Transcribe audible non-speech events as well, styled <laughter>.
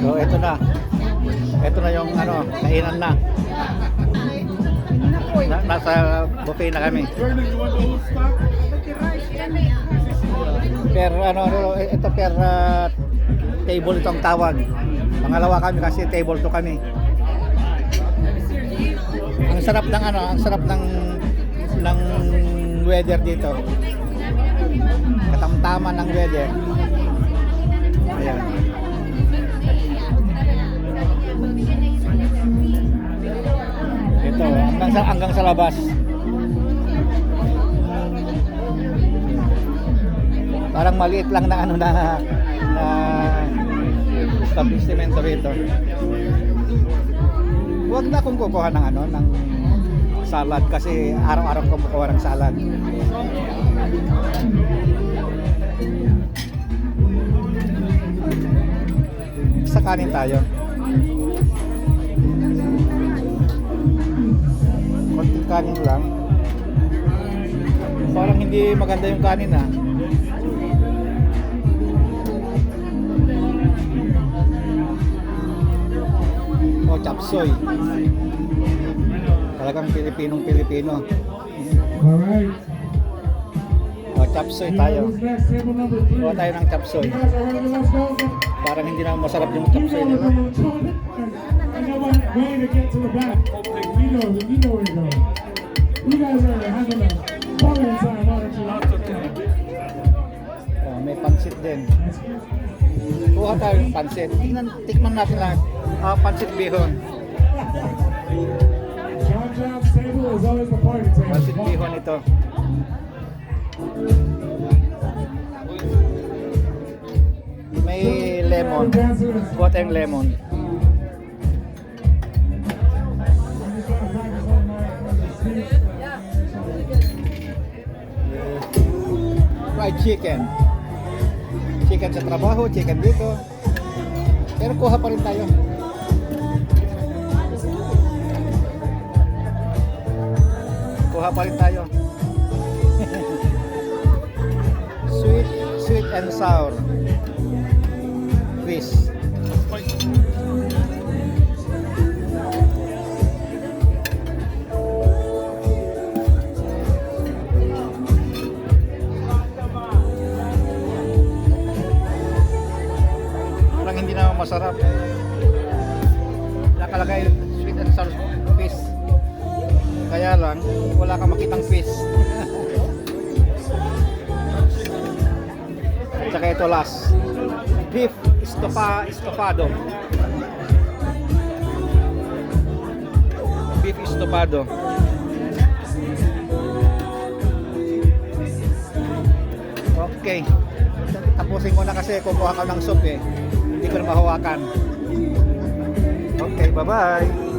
So ito na. Ito na yung ano, kainan na. na nasa buffet na kami. Per ano, ano ito per ah, table itong tawag. Pangalawa kami kasi table to kami. Ang sarap ng ano, ang sarap ng ng weather dito. Katamtaman ng weather. Ayan. Sa hanggang sa labas. Parang maliit lang na ano na na establishmento rito. Huwag na akong kukuha ng ano ng salad kasi araw-araw ko kumukuha ng salad. Sa kanin tayo. Kanin lang. Parang hindi maganda yung kanin ah. O chop suey. Talagang Pilipinong Pilipino. Alright. O chop suey tayo. Kuha tayo ng You go. Parang hindi na masarap yung You chop know going to to get to the back. You know, you know where you're going. You guys are having a party time, aren't may pansit din. Kuha tayo ng pansit. Tingnan, tikman natin lahat. Ah, pansit bihon. John John's table is always the party table. Pansit bihon ito. May lemon. Kuha tayong lemon. Fried chicken. Chicken sa trabaho, chicken dito. Pero kuha pa rin tayo. Kuha pa rin tayo. <laughs> sweet, sweet and sour. Masarap. Nakalagay sweet and sour fish. Kaya lang, wala kang makitang fish. At saka ito last. Beef estopa, estofado. Beef estofado. Okay. Tapusin ko na kasi kukuha ka ng soup eh. Hindi ko na mahawakan. Okay, bye-bye.